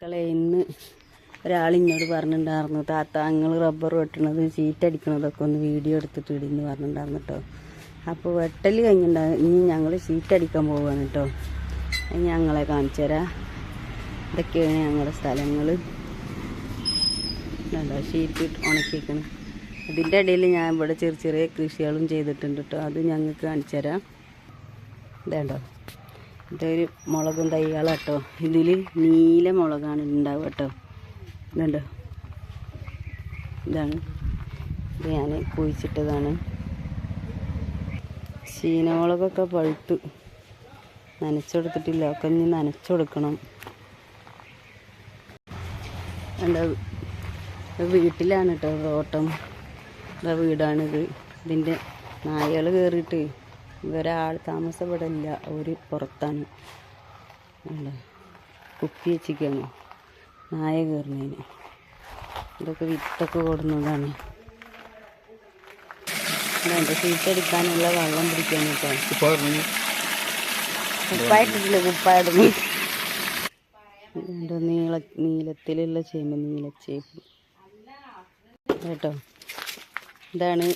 മക്കളെ ഇന്ന് ഒരാൾ ഇന്നോട് പറഞ്ഞിട്ടുണ്ടായിരുന്നു താത്ത നിങ്ങൾ റബ്ബർ വെട്ടണത് ചീറ്റ് അടിക്കണതൊക്കെ ഒന്ന് വീഡിയോ എടുത്തിട്ട് ഇടിന്ന് പറഞ്ഞിട്ടുണ്ടായിരുന്നു കേട്ടോ അപ്പോൾ വെട്ടൽ കഴിഞ്ഞിട്ടുണ്ടാകും ഇനി ഞങ്ങൾ ചീറ്റ് അടിക്കാൻ പോവുകയാണ് കേട്ടോ ഞങ്ങളെ കാണിച്ചു തരാം. ഇതൊക്കെയാണ് ഞങ്ങളുടെ സ്ഥലങ്ങൾ കണ്ടോ ഷീറ്റ് ഉണക്കിക്കണം അതിന്റെ ഇടയിൽ ഞാൻ ഇവിടെ ചെറിയ ചെറിയ കൃഷികളും ചെയ്തിട്ടുണ്ട് കേട്ടോ അത് ഞങ്ങൾക്ക് കാണിച്ചു തരാം. ഇതേണ്ടോ ഇതൊരു മുളകും കേട്ടോ. ഇതിൽ നീല മുളകാണ് ഉണ്ടാവുക കേട്ടോ. ഇതുണ്ടോ? ഇതാണ്. ഇത് ഞാൻ കുഴിച്ചിട്ടതാണ്. ചീനമുളകൊക്കെ പഴുത്ത്. നനച്ചെടുത്തിട്ടില്ല. ഒക്കെ ഇനി നനച്ചെടുക്കണം. ഇത് വീട്ടിലാണ് കേട്ടോ തോട്ടം. വീടാണിത്. ഇതിന്റെ നായകൾ കയറിയിട്ട് ഇവരാൾ താമസം ഇവിടെ ഇല്ല ഒരു പുറത്താണ് കുപ്പി വെച്ചിരിക്കുകയാണ് നായ കയറുന്നതിന്. ഇതൊക്കെ വിത്തൊക്കെ കൊടുന്നതാണ്. സീറ്റടിക്കാനുള്ള വെള്ളം പിടിക്കാൻ കേട്ടോ. കുപ്പായിട്ടില്ല കുപ്പായിടുന്നു ഇതുണ്ട് നീള നീളത്തിലുള്ള ചേമ്പ് നീലച്ചേമ്പ് കേട്ടോ? ഇതാണ്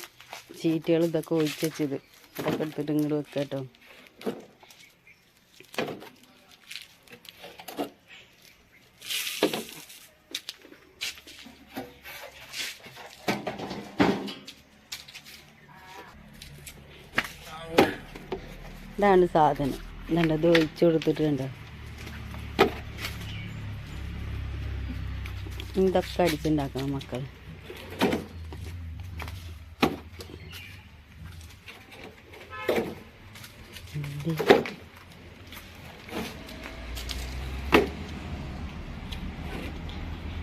ചീറ്റുകൾ ഇതൊക്കെ ഒഴിച്ച് അതൊക്കെ എടുത്തിട്ട് ഇങ്ങോട്ട് വെക്കാം കേട്ടോ ഇതാണ് സാധനം. ഇതുണ്ട് ഇത് ഒഴിച്ചു കൊടുത്തിട്ടുണ്ട്. ഇതൊക്കെ അടിച്ചുണ്ടാക്കണം മക്കൾ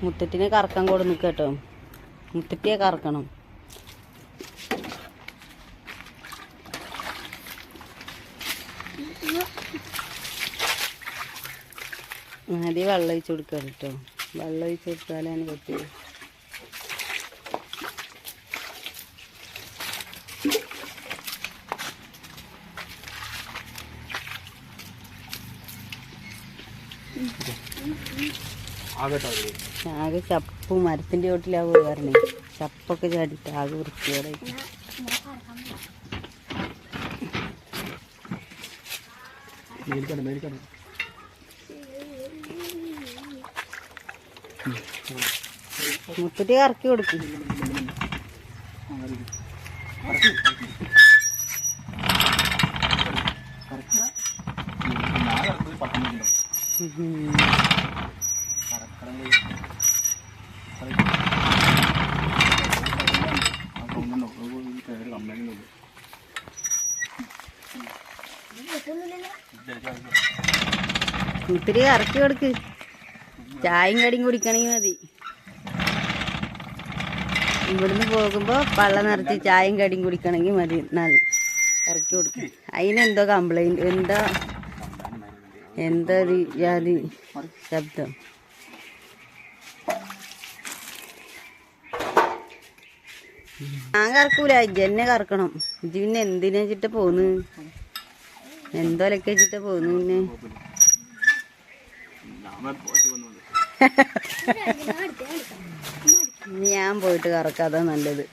മുത്തറ്റിനെ കറക്കാൻ കൂടെ നിൽക്കുക കേട്ടോ. മുത്തറ്റിയെ കറക്കണം. ആദ്യം വെള്ളം ഒഴിച്ച് കൊടുക്കുക കേട്ടോ. വെള്ളം ഒഴിച്ച് കൊടുത്താലാണ് പറ്റുള്ളൂ ആകെ ചപ്പ് മരത്തിന്റെ ചോട്ടിലാവുക പറഞ്ഞേ ചപ്പൊക്കെ ചാടിയിട്ട് ആകെ വൃത്തിയോടെ മുത്തറ്റി കറക്കി കൊടുക്കും ഉം. മുത്തിരി ഇറക്കി കൊടുക്ക്. ചായയും കടിയും കുടിക്കണമെങ്കിൽ മതി. ഇവിടുന്ന് പോകുമ്പോൾ പള്ള നിറച്ച് ചായയും കടിയും കുടിക്കണമെങ്കിൽ മതി. നല്ല ഇറക്കി കൊടുക്ക്. അതിനെന്തോ കംപ്ലൈന്റ് എന്താ എന്താ ഒരു ജാതി ശബ്ദം. ഞാൻ കറക്കൂല. ഇജ്ജെന്നെ കറക്കണം. ഇജ്ജ് പിന്നെ എന്തിനാ വെച്ചിട്ട് പോന്ന്? എന്തോലൊക്കെ വെച്ചിട്ട് പോന്നു പിന്നെ? ഞാൻ പോയിട്ട് കറക്കാതാ നല്ലത്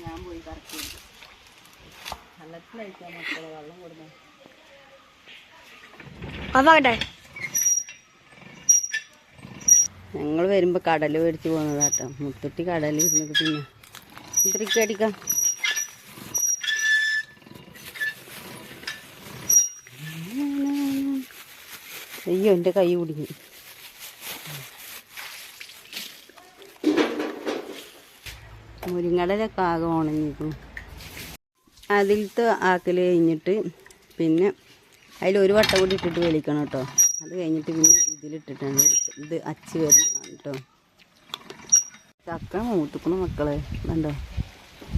ഞാൻ പോയി കറക്കും വെള്ളത്തിലയച്ചാ മക്കളെ വെള്ളം കൊടുക്കണം അതാകട്ടെ. ഞങ്ങൾ വരുമ്പോൾ കടൽ മേടിച്ച് പോകുന്നതാട്ടോ. മുത്തുട്ടി ഇരുന്നിട്ട് പിന്നെ. ഇത്രയ്ക്ക് അടിക്കാം അയ്യോ എന്റെ കൈ കുടുങ്ങി. മുരിങ്ങടലൊക്കെ ആകെ ഉണങ്ങിക്കും അതിലത്തെ ആക്കൽ കഴിഞ്ഞിട്ട് പിന്നെ അതിൽ ഒരു വട്ടം കൂടി ഇട്ടിട്ട് വലിക്കണം കേട്ടോ. അത് കഴിഞ്ഞിട്ട് പിന്നെ ഇതിലിട്ടിട്ടാണ്. ഇത് അച്ച് വരുന്നതാണ് കേട്ടോ. ചക്ക മൂത്തുക്കണം മക്കളെ. കണ്ടോ?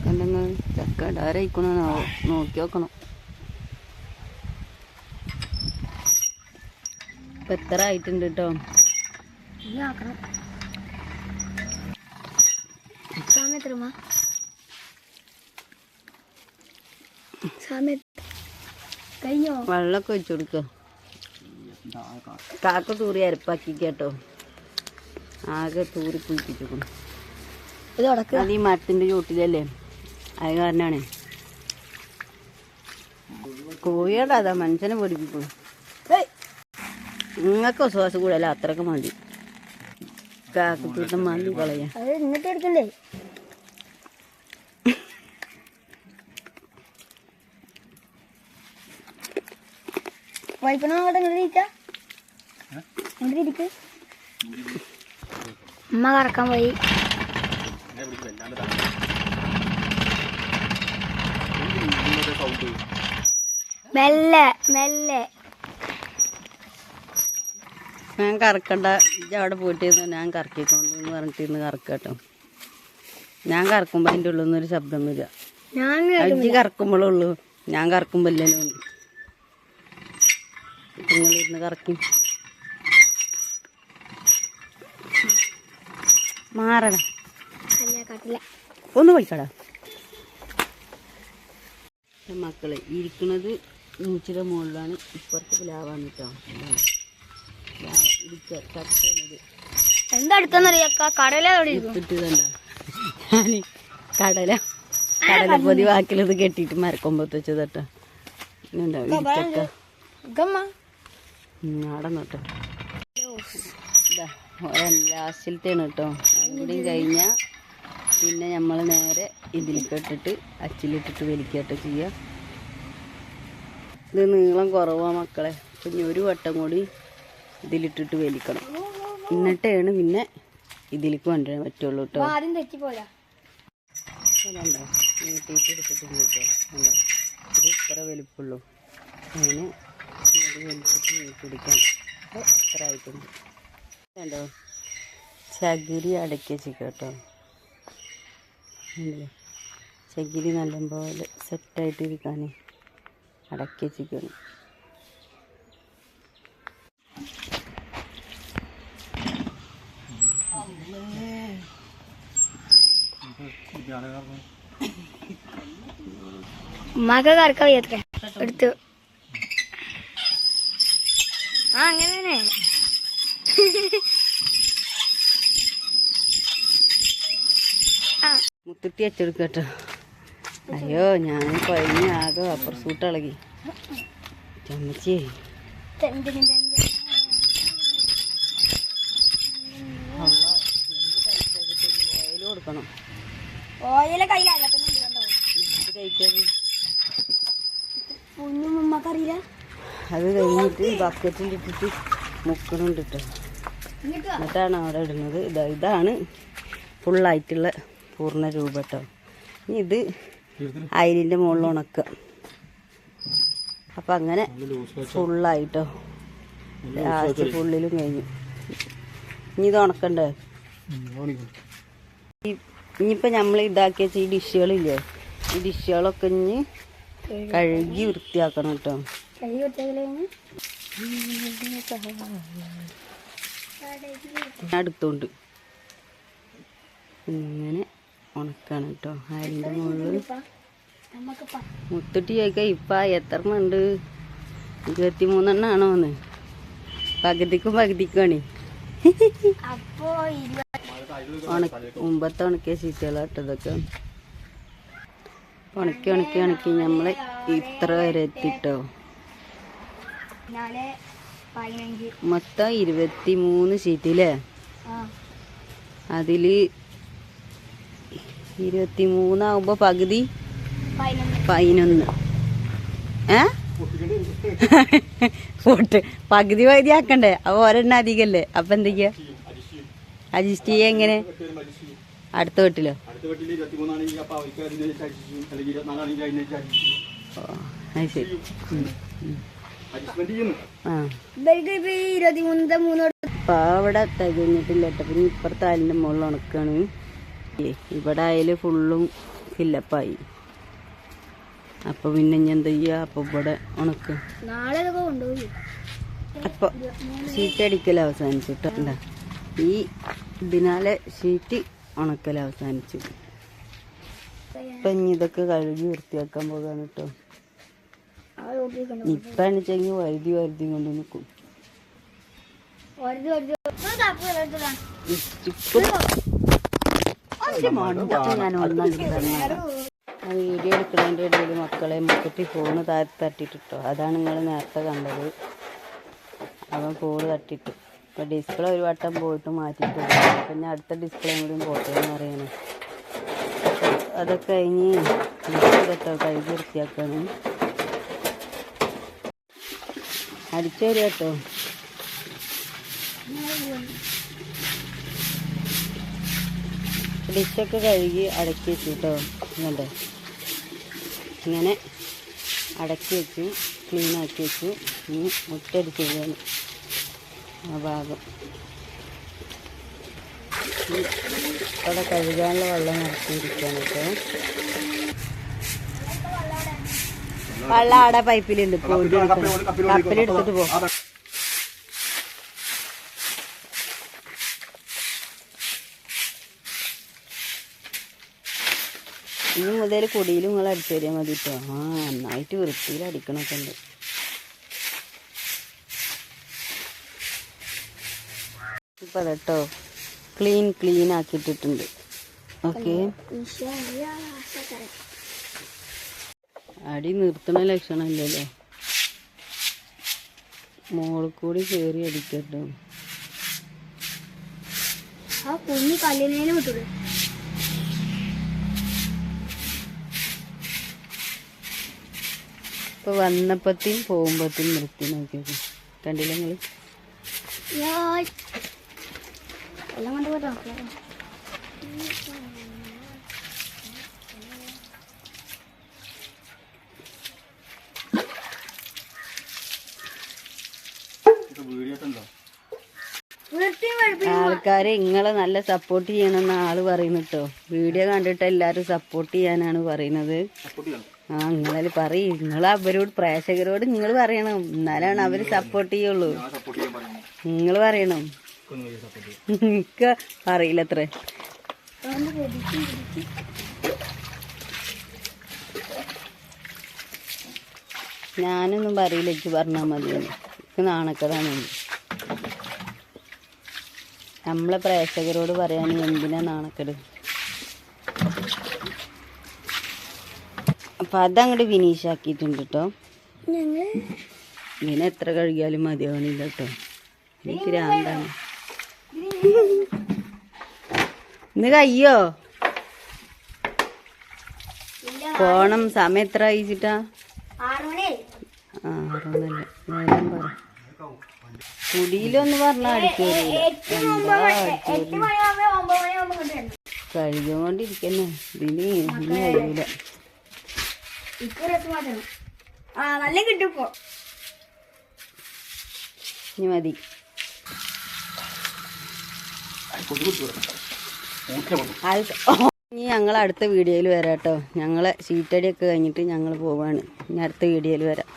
കണ്ടങ്ങൾ ചക്ക ഇടാരായിക്കണോ നോക്കി നോക്കണം. ഇപ്പം എത്ര ആയിട്ടുണ്ട് കേട്ടോ സമയത്ത് കഴിഞ്ഞോ വെള്ളമൊക്കെ വെച്ചു കൊടുക്കുക കാക്ക തൂറി അരപ്പാക്കി കേട്ടോ ആകെ തൂറി ഇത് ഉടക്കുക അത് ഈ മരത്തിന്റെ ചോട്ടിലല്ലേ അത് കാരണമാണ് കോഴിയുടെ അതാ മനുഷ്യനെ പഠിപ്പിക്കും നിങ്ങൾക്ക് വിശ്വാസം കൂടല്ല അത്രയ്ക്ക് മതി. കാക്കത്തൂട്ടം മതി കളയാ എന്നിട്ട് എടുക്കണ്ടേ? വൈപ്പണ അങ്ങോട്ട് ഇങ്ങോട്ട് ഇരിക്ക ഇങ്ങോട്ട് ഇരിക്ക്. അമ്മ കറക്കാൻ പോയി. മെല്ലെ മെല്ലെ. ഞാൻ കറക്കണ്ട. അവിടെ പോയിട്ട് ഞാൻ കറക്കിക്കൊണ്ട് എന്ന് പറഞ്ഞിട്ട് ഇന്ന് കറക്കട്ടോ. ഞാൻ കറക്കുമ്പോ അതിന്റെ ഉള്ളിൽ നിന്നൊരു ശബ്ദം വരിക ഞാൻ അജ്ജി കറക്കുമ്പോഴുള്ളൂ ഞാൻ കറക്കുമ്പോൾ ഇല്ലല്ലോ നിങ്ങളിരുന്ന് കറക്കും. മാറണം. ഒന്ന് പോയിക്കടാ മക്കൾ ഇരിക്കുന്നത് മൂച്ചിയുടെ മുകളിലാണ് ഇപ്പുറത്ത് പ്ലാവാണ് കേട്ടോ എന്താ അടുത്തെന്നറിയാക്ക കണ്ട ഞാൻ കടല. കടല പൊതി വാക്കിലത് കെട്ടിയിട്ട് മരക്കൊമ്പത്ത് വെച്ചത് കേട്ടോ കഴിഞ്ഞ കൂടി കഴിഞ്ഞാൽ പിന്നെ നമ്മൾ നേരെ ഇതിലേക്ക് ഇട്ടിട്ട് അച്ചിലിട്ടിട്ട് വലിക്കട്ടോ ചെയ്യുക ഇത് നീളം കുറവാ മക്കളെ. കുഞ്ഞൊരു ഒരു വട്ടം കൂടി ഇതിലിട്ടിട്ട് വലിക്കണം എന്നിട്ടാണ് പിന്നെ ഇതിലേക്ക് കൊണ്ടുവരാൻ പറ്റുള്ളൂ കേട്ടോ ആദ്യം തെറ്റിപ്പോരാ അതുണ്ടോ നീട്ടിയിട്ട് എടുത്തിട്ടുണ്ട് കേട്ടോ ഉണ്ടോ ഇത് ഇത്ര വലിപ്പുള്ളൂ. അങ്ങനെ ഇത് വലിച്ചിട്ട് നീട്ടി പിടിക്കാം അപ്പോൾ ഇത്ര ആയിട്ടുണ്ട്. കണ്ടോ? ചകിരി അടക്കി വെച്ചിട്ട് കേട്ടോ ചകിരി നല്ലപോലെ സെറ്റായിട്ട് ഇരിക്കാനേ അടക്കി വെച്ചിരിക്കണം ഉമ്മാക്ക് കറക്കാൻ വയ്യത്ര എടുത്തു. ആ അങ്ങനെ തന്നെ. മുത്തുട്ടി അച്ചെടുക്കട്ടോ. അയ്യോ ഞാൻ കഴിഞ്ഞ ആകെ അപ്പുറ സൂട്ട് ഇളകി. ചമ്മച്ചി. കൊടുക്കണം. ഓയിലെ അത് കഴിഞ്ഞിട്ട് ബക്കറ്റിലിട്ടിട്ട് മുക്കണുണ്ട് കേട്ടോ. എന്നിട്ടാണ് അവിടെ ഇടുന്നത്. ഇതാ ഇതാണ് ഫുള്ളായിട്ടുള്ള പൂർണ രൂപ കേട്ടോ ഇനി ഇത് അയിലിന്റെ മുകളിൽ ഉണക്കുക അപ്പം അങ്ങനെ ഫുള്ളായിട്ടോ ലാസ്റ്റ് ഫുള്ളിലും കഴിഞ്ഞു. ഇനി ഇത് ഉണക്കണ്ടേ? ഇനിയിപ്പോൾ നമ്മൾ ഇതാക്കി വെച്ച ഈ ഡിഷുകളില്ലേ ഈ ഡിഷുകളൊക്കെ ഇനി കഴുകി. വൃത്തിയാക്കണം കേട്ടോ. അടുത്തോണ്ട്. ഇങ്ങനെ ഉണക്കാണ് കേട്ടോ. അതിന്റെ മുകളിൽ മുത്തുട്ടി ചോദിക്കാം ഇപ്പം എത്ര ഉണ്ട്? ഇരുപത്തി മൂന്നെണ്ണാണോന്ന് പകുതിക്കും പകുതിക്കുമാണ് അപ്പോ ഉണക്കി മുമ്പത്തെ ഉണക്കിയ ചീറ്റകളാട്ടോ ഇട്ടതൊക്കെ. ഉണക്കി ഉണക്കി ഉണക്കി നമ്മൾ ഇത്ര വരെ എത്തിട്ടോ? മൊത്തം ഇരുപത്തി മൂന്ന് ഷീറ്റില്ലേ ആ. അതിൽ ഇരുപത്തി മൂന്നാവുമ്പോ പകുതി പതിനൊന്ന്. പതിനൊന്ന്. ഏ? പോട്ട്. പകുതി പകുതി ആക്കണ്ടേ അപ്പൊ ഒരെണ്ണം അധികല്ലേ? അപ്പൊ എന്തൊക്കെയാ? അഡ്ജസ്റ്റ് ചെയ്യാ എങ്ങനെ? അടുത്ത വീട്ടിലോ? അത് ശരി. ഇപ്പൊ അവിടെ തികഞ്ഞിട്ടില്ല. കേട്ടോ പിന്നെ ഇപ്പുറത്തെ ആലിന്റെ മുകളിൽ ഉണക്കാണ്. ഇവിടെ ആയാലും ഫുള്ളും ഫില്ലപ്പായി അപ്പൊ പിന്നെ ഞാൻ എന്താ ചെയ്യാ? അപ്പൊ ഇവിടെ ഉണക്ക്. അപ്പൊ ചീറ്റടിക്കൽ അവസാനിച്ചിട്ടുണ്ട് ഈ ഇതിനാലെ ഷീറ്റ് ഉണക്കൽ അവസാനിച്ചു. ഇപ്പൊ ഇനി ഇതൊക്കെ കഴുകി വൃത്തിയാക്കാൻ പോകാൻ കേട്ടോ ഇപ്പാണെച്ചെങ്കിൽ വൈദ്യുതി വൈദ്യുതി കൊണ്ട് നിൽക്കും വീഡിയോ എടുക്കുന്നതിന്റെ ഇടയിൽ മക്കളെ മുക്കിട്ട് ഫോണ് താഴെ തട്ടിട്ടിട്ടോ. അതാണ് നിങ്ങൾ നേരത്തെ കണ്ടത്. അവൻ ഫോണ് തട്ടിട്ട്. ഇപ്പം ഡിസ്പ്ലേ ഒരു വട്ടം പോയിട്ട് മാറ്റിയിട്ടുണ്ട്. പിന്നെ അടുത്ത ഡിസ്പ്ലേ കൂടി പോട്ടെ എന്ന് പറയണേ. അതൊക്കെ കഴിഞ്ഞ് കേട്ടോ കഴുകി വൃത്തിയാക്കണം. അടിച്ചു കേട്ടോ. ഡിഷൊക്കെ കഴുകി അടക്കി വെച്ചു കേട്ടോ ഇങ്ങോട്ട്. ഇങ്ങനെ അടക്കി വെച്ചു ക്ലീനാക്കി വെച്ചു. ഇനി മുട്ടടിച്ചു ആ ഭാഗം. അവിടെ കഴുകാനുള്ള വെള്ളം നിറച്ചിരിക്കുകയാണ് കേട്ടോ. വെള്ളം അവിടെ പൈപ്പിലുണ്ട്. കപ്പിലെടുത്തിട്ട് പോ. ഇനി മുതൽ കുടിയിലും നിങ്ങൾ അടിച്ചു തരിയാൽ മതി കേട്ടോ. ആ നന്നായിട്ട് വൃത്തിയിൽ അടിക്കണൊക്കെ ഉണ്ട്. ഇപ്പം അതെട്ടോ ക്ലീൻ ക്ലീൻ ആക്കിയിട്ടിട്ടുണ്ട്. ഓക്കെ. അടി നിർത്തണ ലക്ഷണമില്ലല്ലേ. മോളിൽ കൂടി കയറി അടിക്കട്ടോ. ആ കുഞ്ഞി വിട്ടുള്ളൂ വന്നപ്പത്തേയും പോകുമ്പത്തേയും നിർത്തി നോക്കിയത് കണ്ടില്ല നിങ്ങൾ എല്ലാം കൊണ്ട് പോട്ടോ വീഡിയോ ഉണ്ടോ വൃത്തിയും വെളുപ്പിയും ആൾക്കാരെ ഇങ്ങളെ നല്ല സപ്പോർട്ട് ചെയ്യണമെന്ന് ആൾ പറയുന്നു കേട്ടോ വീഡിയോ കണ്ടിട്ട് എല്ലാരും സപ്പോർട്ട് ചെയ്യാനാണ് പറയുന്നത്. ആ നിങ്ങളെ പറയും. നിങ്ങൾ അവരോട് പ്രേക്ഷകരോട് നിങ്ങൾ പറയണം. എന്നാലാണ് അവർ സപ്പോർട്ട് ചെയ്യുള്ളൂ. നിങ്ങൾ നിങ്ങൾ പറയണം. എനിക്ക് അറിയില്ല അത്ര ഞാനൊന്നും പറയില്ല എനിക്ക് പറഞ്ഞാൽ മതി. എനിക്ക് നാണക്കതാണ് നമ്മളെ പ്രേക്ഷകരോട് പറയാൻ എന്തിനാ നാണക്കേട്? അപ്പം അതങ്ങോട്ട് ഫിനിഷ് ആക്കിയിട്ടുണ്ട് കേട്ടോ ഇങ്ങനെ എത്ര കഴുകിയാലും മതിയാവണില്ല കേട്ടോ എനിക്ക് രാന്താണ്. ഇന്ന് കയ്യോ? പോണം. സമയം എത്ര അയച്ചിട്ടാ ആറൊന്നല്ല നേരം പറ. കുടിയിലൊന്ന് പറഞ്ഞാൽ കൊണ്ടുവരണം കഴുകൊണ്ടിരിക്കന്നെ ഇതിന് കഴിയൂല. ഇനി മതി കൊണ്ടു കൊടുത്തു ഊറ്റ കൊണ്ടു ആൾക്ക് ഇനി ഞങ്ങൾ അടുത്ത വീഡിയോയിൽ വരാം കേട്ടോ ഞങ്ങളെ ചീറ്റടിയൊക്കെ കഴിഞ്ഞിട്ട് ഞങ്ങൾ പോവാണ്. ഇനി അടുത്ത വീഡിയോയിൽ വരാം.